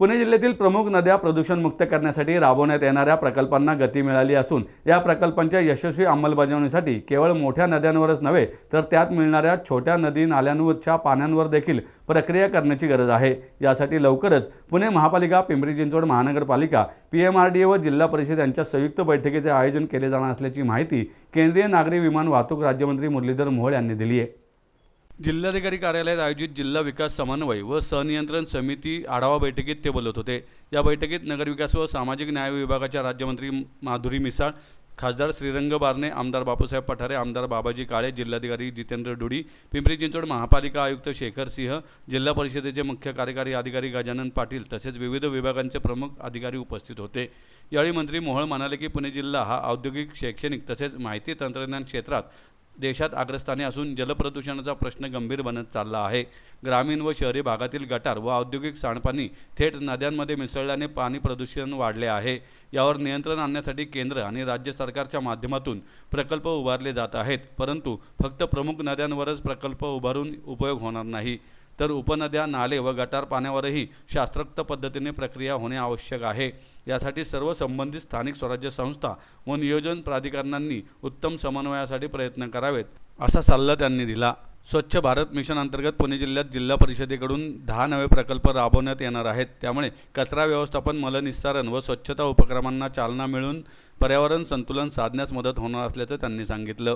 पुणे जिल्ह्यातील प्रमुख नद्या प्रदूषणमुक्त करण्यासाठी राबवण्यात येणाऱ्या प्रकल्पांना गती मिळाली असून या प्रकल्पांच्या यशस्वी अंमलबजावणीसाठी केवळ मोठ्या नद्यांवरच नव्हे तर त्यात मिळणाऱ्या छोट्या नदी नाल्यांवरच्या पाण्यांवर देखील प्रक्रिया करण्याची गरज आहे. यासाठी लवकरच पुणे महापालिका पिंपरी चिंचवड महानगरपालिका P M R D A व जिल्हा परिषद यांच्या संयुक्त बैठकीचे आयोजन केले जाणार असल्याची माहिती केंद्रीय नागरी विमान वाहतूक राज्यमंत्री मुरलीधर मोहोळ यांनी दिली आहे. जिल्हाधिकारी कार्यालयात आयोजित जिल्हा विकास समन्वय व सनियंत्रण समिती आढावा बैठकीत ते बोलत होते. या बैठकीत नगरविकास व सामाजिक न्याय विभागाच्या राज्यमंत्री माधुरी मिसाळ खासदार श्रीरंग बारणे आमदार बापूसाहेब पठारे आमदार बाबाजी काळे जिल्हाधिकारी जितेंद्र डुडी पिंपरी चिंचवड महापालिका आयुक्त शेखर सिंह जिल्हा परिषदेचे मुख्य कार्यकारी अधिकारी गजानन पाटील तसेच विविध विभागांचे प्रमुख अधिकारी उपस्थित होते. यावेळी मंत्री मोहळ म्हणाले की पुणे जिल्हा हा औद्योगिक शैक्षणिक तसेच माहिती तंत्रज्ञान क्षेत्रात देशात अग्रस्थानी असून जलप्रदूषणाचा प्रश्न गंभीर बनत चालला आहे. ग्रामीण व शहरी भागातील गटार व औद्योगिक सांडपाणी थेट नद्यांमध्ये मिसळल्याने पाणी प्रदूषण वाढले आहे. यावर नियंत्रण आणण्यासाठी केंद्र आणि राज्य सरकारच्या माध्यमातून प्रकल्प उभारले जात आहेत. परंतु फक्त प्रमुख नद्यांवरच प्रकल्प उभारून उपयोग होणार नाही. तर उपनद्या नाले व गटार पाण्यावरही शास्त्रोक्त पद्धतीने प्रक्रिया होणे आवश्यक आहे. यासाठी सर्व संबंधित स्थानिक स्वराज्य संस्था व नियोजन प्राधिकरणांनी उत्तम समन्वयासाठी प्रयत्न करावेत असा सल्ला त्यांनी दिला. स्वच्छ भारत मिशन अंतर्गत पुणे जिल्ह्यात जिल्हा परिषदेकडून दहा नवे प्रकल्प राबवण्यात येणार आहेत. त्यामुळे कचरा व्यवस्थापन मलनिस्सारण व स्वच्छता उपक्रमांना चालना मिळून पर्यावरण संतुलन साधण्यास मदत होणार असल्याचं त्यांनी सांगितलं.